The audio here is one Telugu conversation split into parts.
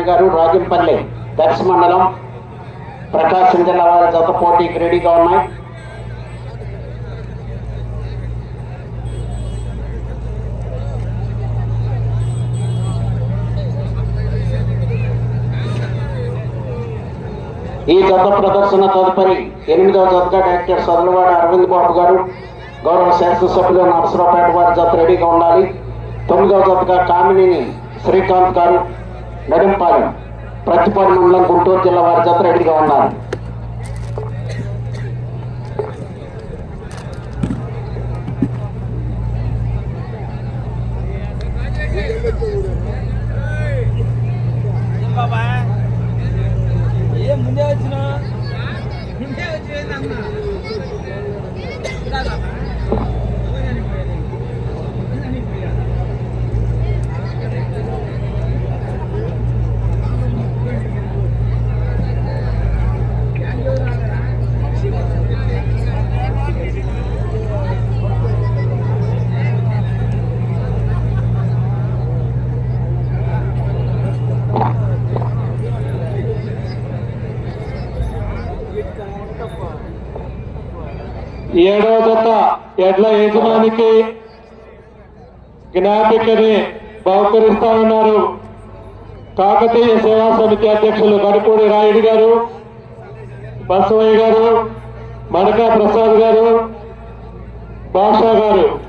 నారాయణ గారు రాజంపల్లి దక్ష మండలం ప్రకాశం జిల్లా వారి జత పోటీకి రెడీగా ఉన్నాయి. ఈ జత ప్రదర్శన తదుపరి ఎనిమిదవ జతగా డైరెక్టర్ సదలవాడ అరవింద్ బాబు గారు గౌరవ శాసనసభ్యులు నరసరావుపేట వారి జత రెడీగా ఉండాలి. తొమ్మిదవ జతగా కామినేని శ్రీకాంత్ గారు నడింపాలెం ప్రతిపాడు మండలం గుంటూరు జిల్లా వారి జత రెడీగా ఉన్నారు. ఏడవ జత ఎడ్ల యజమానికి జ్ఞాపికని బహుకరిస్తామన్నారు కాకతీయ సేవా సమితి అధ్యక్షులు కడిపూడి రాయుడు గారు బసవయ్య గారు మడకా ప్రసాద్ గారు బాషా గారు.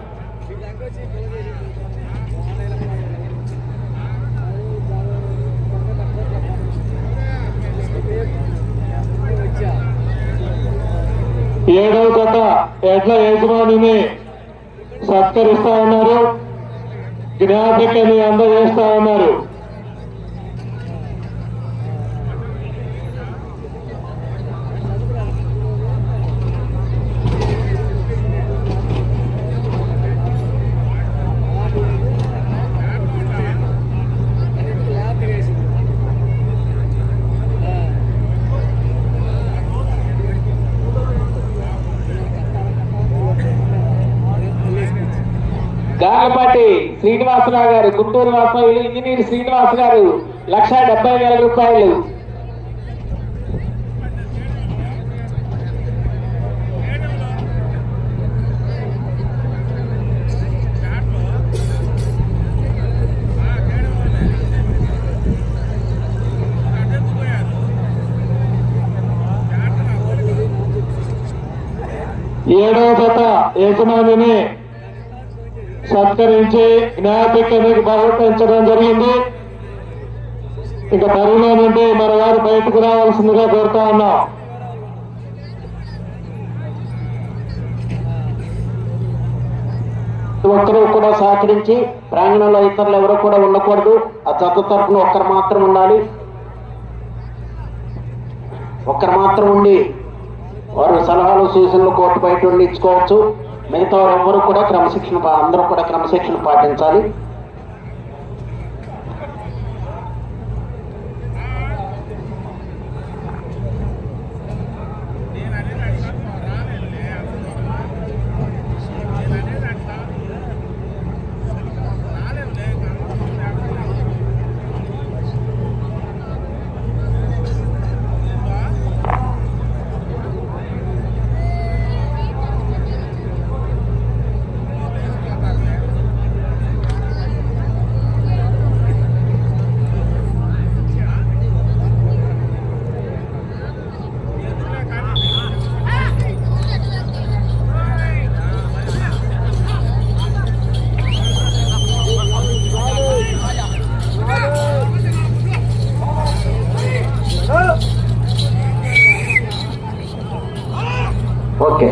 ఏడవ జత ఎడ్ల యజమానిని సత్కరిస్తా ఉన్నారు. జ్ఞాపికని అందజేస్తా ఉన్నారు. గాగపాటి శ్రీనివాసరావు గారు గుంటూరు వాస్తవ్యులు ఇంజనీర్ శ్రీనివాస్ గారు లక్ష డెబ్బై వేల రూపాయలు. ఏడవ జత యజమానిని సత్కరించి న్యాయపీఠానికి బహుకరించడం జరిగింది. ఇక బరిలో నుండి మన వారు బయటకు రావాల్సిందిగా కోరుతా ఉన్నాం. ఒక్కరు కూడా సహకరించి ప్రాంగణంలో ఇతరులు ఎవరు కూడా ఉండకూడదు. ఆ జత తరపున ఒక్కరు మాత్రం ఉండాలి. ఒక్కరు మాత్రం ఉండి వారు సలహాలు సూచనలు కోర్టు బయట ఉండి ఇచ్చుకోవచ్చు. మిగతా ఎవరు కూడా క్రమశిక్షణ పా- అందరూ కూడా క్రమశిక్షణ పాటించాలి. ఓకే.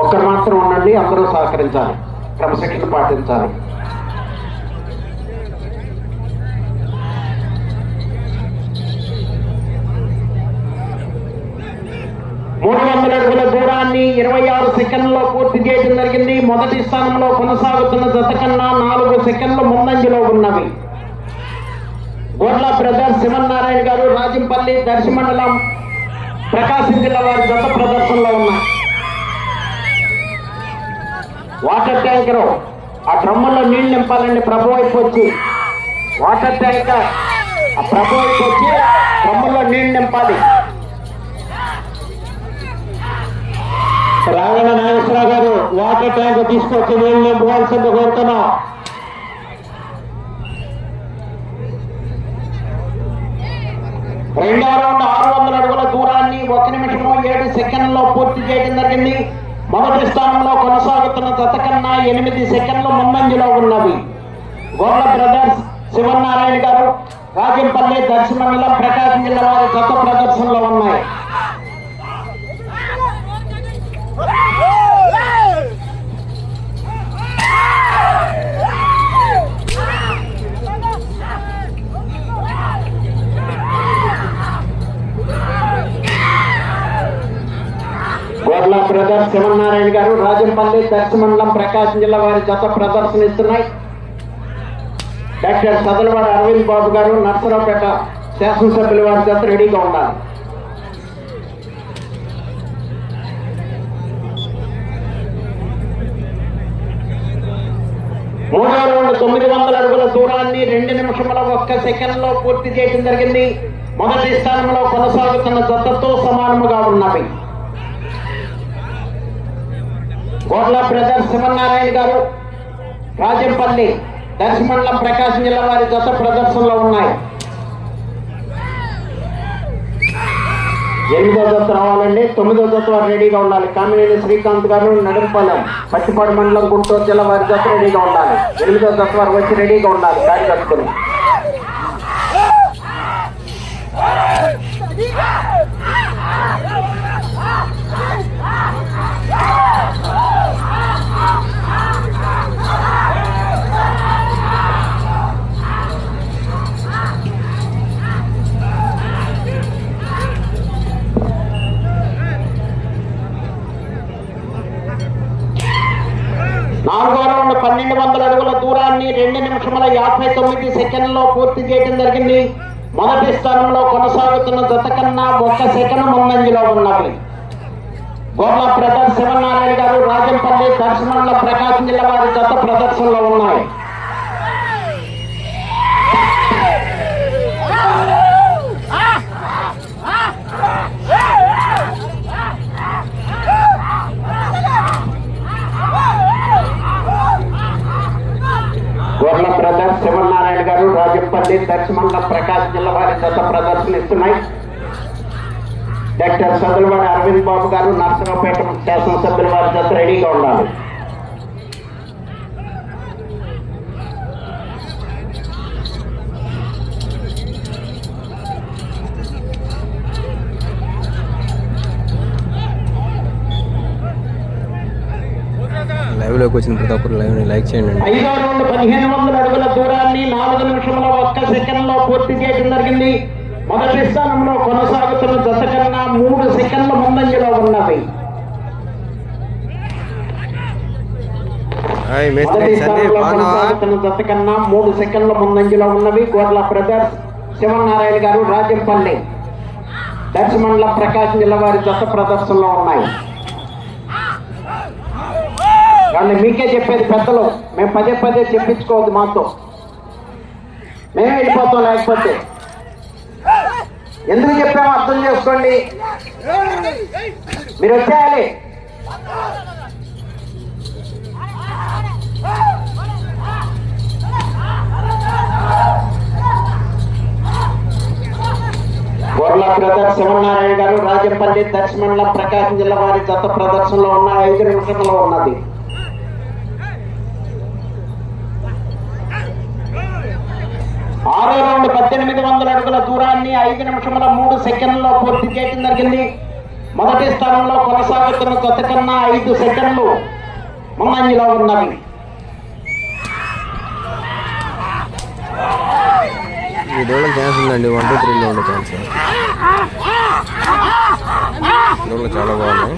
ఒక్కరు మాత్రం ఉండండి అందరూ సహకరించాలి. క్రమశిక్షణ పాటించాలి. మూడు వందల అడుగుల దూరాన్ని ఇరవై ఆరు సెకండ్లో పూర్తి చేయడం జరిగింది. మొదటి స్థానంలో కొనసాగుతున్న జత కన్నా నాలుగు సెకండ్లు ముందంజలో ఉన్నవి. గోడ్ల శివన్ నారాయణ గారు రాజంపల్లి దర్శి మండలం ప్రకాశం జిల్లా వారి జత ప్రదర్శనలో ఉన్నారు వాటర్ ట్యాంకర్. ఆ డ్రమ్ముల్లో నీళ్ళు నింపాలండి ప్రభు వైపు వచ్చి. వాటర్ ట్యాంకర్ ఆ ప్రభు వైపు వచ్చి రమ్ములో నీళ్ళు నింపాలి. రాగల నాగేశ్వరరావు గారు వాటర్ ట్యాంక్ తీసుకొచ్చి నీళ్ళు నింపవలసింది కోరుతున్నాం. రెండవ రౌండ్ ఆరు వందల అడుగుల దూరాన్ని ఒక నిమిషము ఏడు సెకండ్లో పూర్తి చేయడం జరిగింది. మొదటి స్థానంలో కొనసాగుతున్న జత కన్నా ఎనిమిది సెకండ్లు ముందంజలో ఉన్నవి. గోర్ల బ్రదర్స్ శివనారాయణ గారు రాజంపల్లి దర్శమండలం ప్రకాశం జిల్లా వారి గత ప్రదర్శనలో ఉన్నాయి. గోర్ల బ్రదర్ శివనారాయణ గారు రాజంపల్లి దర్శమండలం ప్రకాశం జిల్లా వారి జత ప్రదర్శనిస్తున్నాయి. డాక్టర్ సదలవాడ అరవింద్ బాబు గారు నర్సరావుపేట శాసనసభ్యుల వారి జత రెడీగా ఉండాలి. మూడో రౌండ్ తొమ్మిది వందల అడుగుల దూరాన్ని రెండు నిమిషముల ఒక్క సెకండ్లో పూర్తి చేయడం జరిగింది. మొదటి స్థానంలో కొనసాగుతున్న జతతో సమానముగా ఉన్నవి. కోట్ల బ్రదర్స్ శివనారాయణ గారు రాజంపల్లి దర్శమండలం ప్రకాశం జిల్లా వారి జత ప్రదర్శనలో ఉన్నాయి. ఎనిమిదో దశ రావాలండి. తొమ్మిదో దశ వారు రెడీగా ఉండాలి. కామినేని శ్రీకాంత్ గారు నడుంపాలెం పట్టిపాడు మండలం గుంటూరు జిల్లా వారి జత రెడీగా ఉండాలి. ఎనిమిదో దశ వారు వచ్చి రెడీగా ఉండాలి. కార్యకర్తలు పూర్తి చేయడం జరిగింది. మొదటి స్థానంలో కొనసాగుతున్న జత కన్నా ఒక్క సెకండ్ ముందంజలో ఉన్నవి గోర్ల బ్రదర్స్ శివనారాయణ గారు రాజంపల్లి దర్శనంలో ప్రకాశం జిల్లా వారి జత ప్రదర్శనలో ఉన్నాయి. గారు రాజప్పల్లి దర్శమండల ప్రకాశ్ జిల్లా వారి జత ప్రదర్శనిస్తున్నాయి. డాక్టర్ సదులవాడ అరవింద్ బాబు గారు నర్సరావుపేట శాసనసభ్యుల వారి జత రెడీగా ఉండాలి. లోకి వచ్చిన ప్రతి ఒక్కరు లైవ్ని లైక్ చేయండి. ఐదో రౌండ్ పదిహేను వందల అడుగుల దూరాన్ని నాలుగు నిమిషముల ఒక్క సెకండ్లో పూర్తి చేయడం జరిగింది. మొదటి స్థానంలో కొనసాగుతున్న దశ కన్నా మూడు సెకండ్ల ముందంజలో మొదటి స్థానంలో కొనసాగుతున్న కన్నా మూడు సెకండ్ల ముందంజలో ఉన్నవి గోర్ల బ్రదర్స్ శివనారాయణ గారు రాజంపల్లి. దర్శమండల ప్రకాశం జిల్లా వారి దశ ప్రదర్శనలో ఉన్నాయి. కానీ మీకే చెప్పేది పెద్దలు. మేము పదే పదే చెప్పించుకోవద్దు మాతో. మేమే వెళ్ళిపోతాం లేకపోతే. ఎందుకు చెప్పామో అర్థం చేసుకోండి. మీరు వచ్చేయాలి. గొర్ల బ్రదర్ శివనారాయణ గారు రాజపల్లి దర్శమండలం ప్రకాశం జిల్లా వారి జత ప్రదర్శనలో ఉన్న ఐదు నిమిషంలో ఉన్నది. ఆరో రౌండ్ పద్దెనిమిది వందల అడుగుల దూరాన్ని ఐదు నిమిషముల మూడు సెకండ్లలో పూర్తి చేయడం జరిగింది. మొదటి స్థానంలో కొనసాగుతున్న కొత్త కన్నా ఐదు సెకండ్లు ముందంజలో ఉన్నవి. ఈ డోళ్ళ ఛాన్స్ ఉందండి. వన్ టూ త్రీలో ఉండే ఛాన్స్. డోళ్ళు చాలా బాగున్నాయి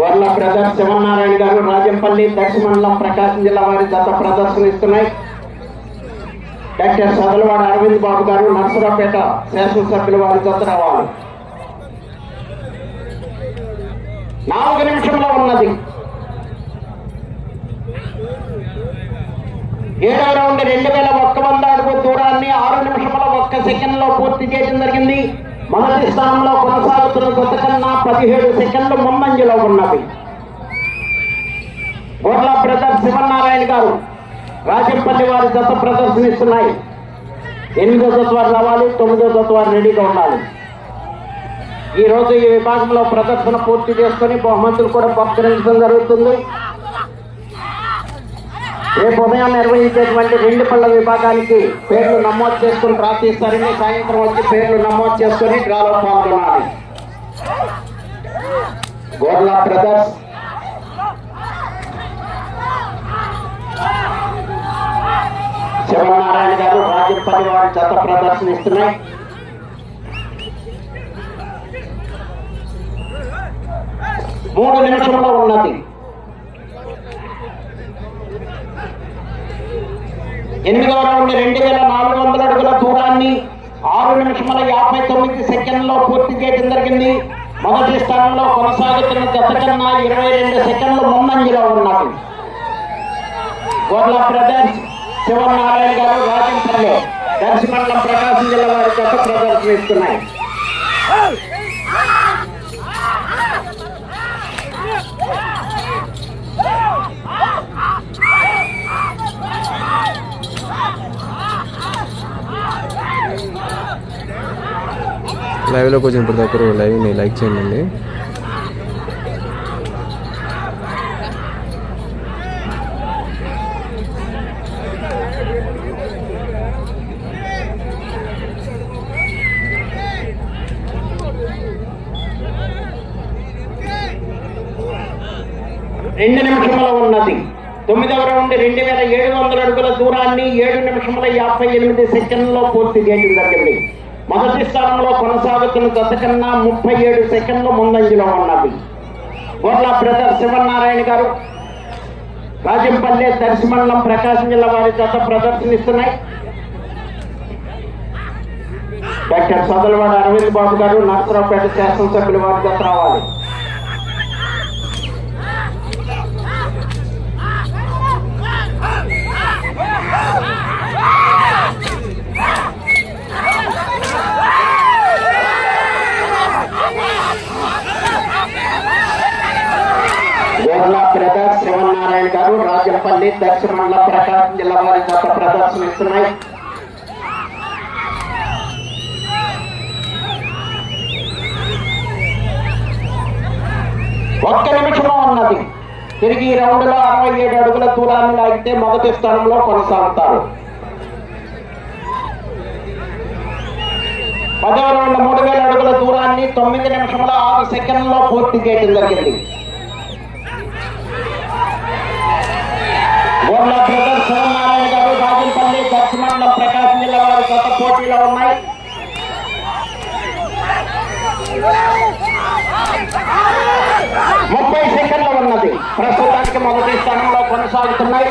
వర్ల బ్రదర్ శివనారాయణ గారు రాజంపల్లి దక్షిమండలం ప్రకాశం జిల్లా వారి జత ప్రదర్శనిస్తున్నాయి. డాక్టర్ సదలవాడ అరవింద్ బాబు గారు నర్సరావుపేట శాసనసభ్యుల వారి జత రావాలి నాలుగు నిమిషంలో ఉన్నది. ఏడవ రౌండ్ రెండు వేల ఒక్క వంద అడుగు దూరాన్ని ఆరు నిమిషముల ఒక్క సెకండ్లో పూర్తి చేయడం జరిగింది. మొదటి స్థానంలో కొనసాగుతున్న గత కన్నా పదిహేడు సెకండ్లు ముందంజలో ఉన్నవి. గోడ్ల బ్రదర్ శివనారాయణ గారు రాజంపల్లి వారి జత ప్రదర్శనిస్తున్నాయి. ఎనిమిదో జత వారు రావాలి తొమ్మిదో జత వారు రెడీగా ఉండాలి. ఈరోజు ఈ విభాగంలో ప్రదర్శన పూర్తి చేసుకొని బహుమతులు కూడా బహుకరించడం జరుగుతుంది. రేపు ఉదయం నిర్వహించేటువంటి రెండు పళ్ళ విభాగానికి పేర్లు నమోదు చేసుకుని ప్రార్థిస్తారని సాయంత్రం వచ్చి పేర్లు నమోదు చేసుకుని డ్రాలో పాల్గొనాలి. గోర్లా బ్రదర్స్. శివనారాయణ గారు రాజపల్లి వారి జత ప్రదర్శనిస్తున్నాయి. మూడు నిమిషంలో ఉన్నది. ఎనిమిదవ రౌండ్ రెండు వేల నాలుగు వందల అడుగుల దూరాన్ని ఆరు నిమిషముల యాభై తొమ్మిది సెకండ్లో పూర్తి చేయడం జరిగింది. మొదటి స్థానంలో కొనసాగుతున్న గత కన్నా ఇరవై రెండు సెకండ్లు ముందంజలో ఉన్నారు గోర్ల బ్రదర్స్ శివనారాయణ గారు రాజంపల్లి దర్శమండలం ప్రకాశం జిల్లా వారి గత ప్రదర్శనిస్తున్నాయి లైవ్లోకి వచ్చిన ప్రతి ఒక్కరు లైవ్ని లైక్ చేయండి. రెండు నిమిషముల ఉన్నది. తొమ్మిదవ రౌండ్ రెండు వేల ఏడు వందల అడుగుల దూరాన్ని ఏడు నిమిషముల యాభై ఎనిమిది సెకండ్లో పూర్తి చేయడం జరిగింది మొదటి స్థానంలో కొనసాగుతున్న దశ కన్నా ముప్పై ఏడు సెకండ్లు ముందంజలో ఉన్నది బొర్ల బ్రదర్ శివనారాయణ గారు రాజంపల్లి దర్శమండలం ప్రకాశం జిల్లా వారి జత ప్రదర్శనిస్తున్నాయి. డాక్టర్ సదలవాడ అరవింద్ బాబు గారు నరసరావుపేట శాసనసభ్యుల వారి జత రావాలి. గోర్ల బ్రదర్ శివనారాయణ గారు రాజంపల్లి దక్షిణ మండల ప్రకాశం జిల్లా వారి గత ప్రదర్శనిస్తున్నాయి. ఒక్క నిమిషంలో ఉన్నది. తిరిగి ఈ రౌండ్లో అరవై ఏడు అడుగుల దూరాన్ని లాగితే మొదటి స్థానంలో కొనసాగుతారు. పదవ రౌండ్ మూడు వేల అడుగుల దూరాన్ని తొమ్మిది నిమిషంలో ఆరు సెకండ్లో పూర్తి చేయడం జరిగింది. గోర్ల బ్రదర్ శివనారాయణ గారు రాజంపల్లి దర్శమండలం ప్రకాశం జిల్లా వారి కొత్త పోటీలో ఉన్నాయి. ముప్పై సెకండ్లు ఉన్నది. ప్రస్తుతానికి మొదటి స్థానంలో కొనసాగుతున్నాయి.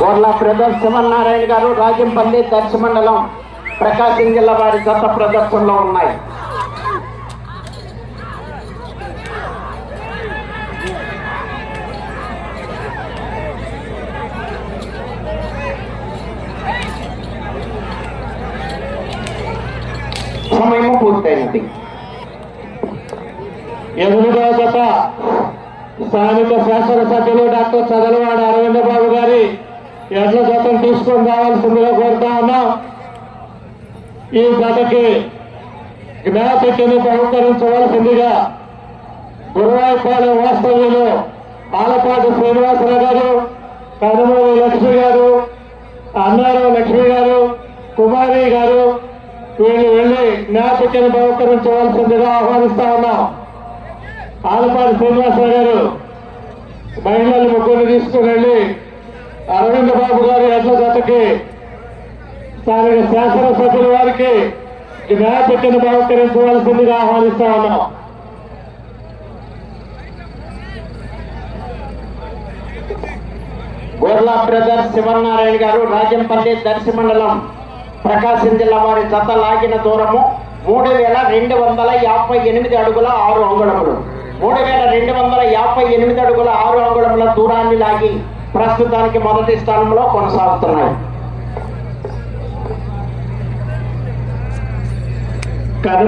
గోర్ల బ్రదర్ శివనారాయణ గారు రాజంపల్లి దర్శమండలం ప్రకాశం జిల్లా వారి గత ప్రదర్శనలో ఉన్నాయి. సమయము పూర్తయినది. ఎదురుగా గత స్థానిక శాసనసభ్యులు డాక్టర్ చదలవాడ అరవింద బాబు గారి ఎడ్ల జతను తీసుకొని రావాల్సిందిగా కోరుతా ఉన్నాం. ఈ జతకి జ్ఞాపికని బహుకరించవలసిందిగా గురువాయపాలెం వాస్తవ్యులు ఆలపాటి శ్రీనివాసరావు గారు కనుమూరి లక్ష్మి గారు అన్నారావు లక్ష్మి గారు కుమారి గారు వీళ్ళు జ్ఞాపికని బహుకరించవలసిందిగా ఆహ్వానిస్తా ఉన్నాం. ఆలపాటి శ్రీనివాసరావు గారు మహిళలు ముగ్గురు తీసుకుని వెళ్ళి అరవింద్ బాబు గారి ఎడ్ల జతకి స్థానిక శాసనసభ్యుల వారికి జ్ఞాపికను బహుకరించవలసిందిగా ఆహ్వానిస్తా ఉన్నాం. గోర్లా బ్రదర్ శివనారాయణ గారు రాజంపల్లి దర్శి మండలం ప్రకాశం జిల్లా వారి జత లాగిన దూరము మూడు వేల రెండు వందల యాభై ఎనిమిది అడుగుల ఆరు అంగుళములు. మూడు వేల రెండు వందల యాభై ఎనిమిది అడుగుల ఆరు అంగుళముల దూరాన్ని లాగి ప్రస్తుతానికి మొదటి స్థానంలో కొనసాగుతున్నాయి. కర్నూలు